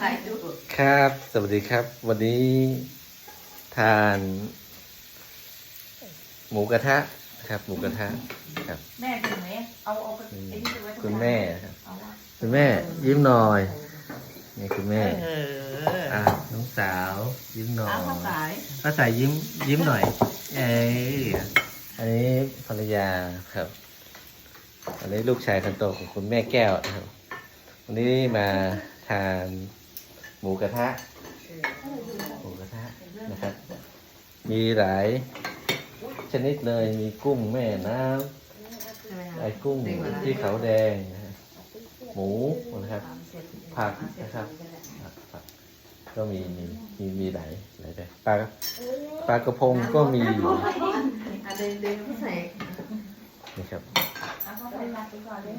ถ่ายรูปครับ สวัสดีครับ วันนี้ทาน หมูกระทะครับ หมูกระทะครับ แม่ถึงไหมเอาเอาไปไอ้นี่ไปไว้ตรงคุณนั้นแม่ครับ เอาวะคุณแม่ยิ้มหน่อย นี่คุณแม่เอออะน้องสาว ยิ้มหน่อยเอาข้าวสายป้าสายยิ้มยิ้มหน่อย เอ้ยอันนี้ภรรยาครับ อันนี้ลูกชายคนโตของคุณแม่แก้วนะครับ วันนี้มาทาน หมูกระทะหมูกระทะนะครับ มีหลายชนิดเลยมีกุ้งแม่น้ำไอ้กุ้งที่เขาแดงนะหมูนะครับ ผักนะครับผักก็มีมีมีมีหลายหลายแบบปลาปลากระพงก็มีอะเดินเดินไม่ใส่นะครับ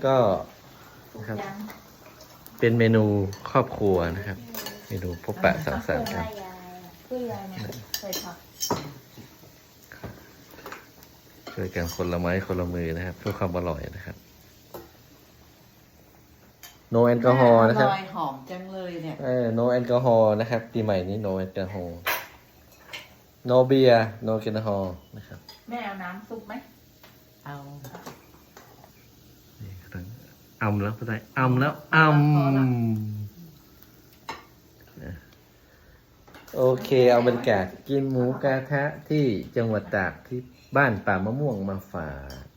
ก็นะครับ เป็นเมนูครอบครัวนะครับ เมนูพบปะสังสรรค์กันช่วยยายหน่อยใส่ผักช่วยกันคนละไม้คนละมือนะครับ เพื่อความอร่อยนะครับ โนแอลกอฮอล์นะครับออยหอมจังเลยเนี่ยเออ no แอลกอฮอล์นะครับ ปีใหม่นี้ no แอลกอฮอล์ no beer no แอลกอฮอล์นะครับ แม่เอาน้ำซุปไหมเอานี่ครับอำแล้วก็ได้อำแล้วอำนะ โอเค เอาบรรยากาศกินหมูกระทะที่จังหวัดตากที่บ้านป่ามะม่วงมาฝาก